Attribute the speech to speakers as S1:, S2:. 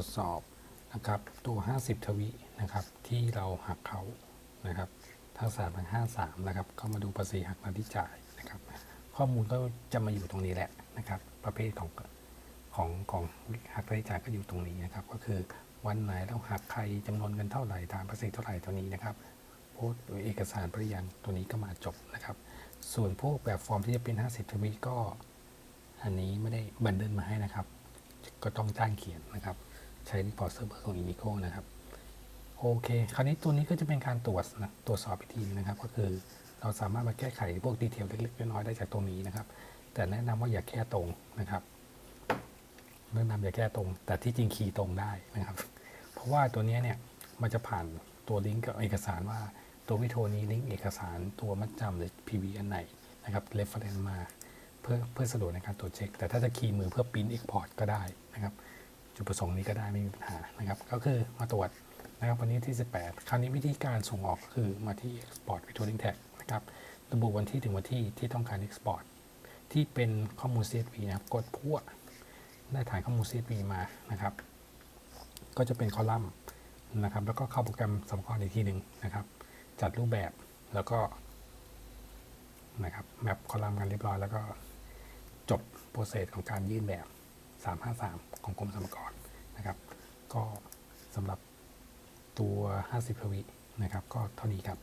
S1: ทดสอบนะครับตัว 50 ทวีนะครับที่เราหักเขานะครับทั้ง3ทั้ง53 นะครับก็มาดูภาษีหักหน้าที่จ่ายนะครับข้อมูลก็จะมาอยู่ตรงนี้แหละนะครับประเภทของของของหักรายจ่ายก็อยู่ตรงนี้นะครับ ก็คือวันไหนเราหักใครจำนวนเงินเท่าไหร่ฐานภาษีเท่าไหร่ตัวนี้นะครับโพสต์เอกสารปริยันตัวนี้ก็มาจบนะครับ ส่วนพวกแบบฟอร์มที่จะเป็น 50 ทวีก็ อันนี้ไม่ได้บันเดิลมาให้นะครับ ก็ต้องจ้างเขียนนะครับ ใช้พอร์ตเซิร์ฟเวอร์ของ Inigo นะครับ โอเค คราวนี้ตัวนี้ก็จะเป็นการตรวจนะตรวจสอบอีกทีนะครับ ก็คือเราสามารถมาแก้ไขพวกดีเทลเล็กๆน้อยๆได้จากตรงนี้นะครับ แต่แนะนำว่าอย่าแก้ตรงนะครับแนะนำอย่าแก้ตรง แต่ที่จริงคีย์ตรงได้นะครับ เพราะว่าตัวนี้เนี่ยมันจะผ่านตัวลิงก์กับเอกสารว่าตัววิโทนี้ลิงก์เอกสารตัวมัดจำหรือ PV อันไหนนะครับ reference มาเพื่อเพื่อสะดวกในการตรวจเช็ค แต่ถ้าจะคีย์มือเพื่อปริ้นเอ็กพอร์ตก็ได้นะครับ จุดประสงค์นี้ก็ได้ไม่มีปัญหานะครับ ก็คือมาตรวจนะครับวันนี้ที่ 18 คราวนี้วิธีการส่งออกก็คือมาที่ Export Withholding Tax นะครับระบุวันที่ถึงวันที่ที่ต้องการ Export ที่เป็นข้อมูล CSV นะครับ กดพวได้ฐานข้อมูล CSV มานะครับ ก็จะเป็นคอลัมน์นะครับ แล้วก็เข้าโปรแกรมสำคัญอีกทีหนึ่งนะครับ จัดรูปแบบแล้วก็นะครับแมปคอลัมน์กันเรียบร้อย แล้วก็จบโปรเซสของการยื่นแบบ 353 ของกรมสรรพากรนะครับ ก็สำหรับตัว 50พวินะครับ ก็เท่านี้ครับ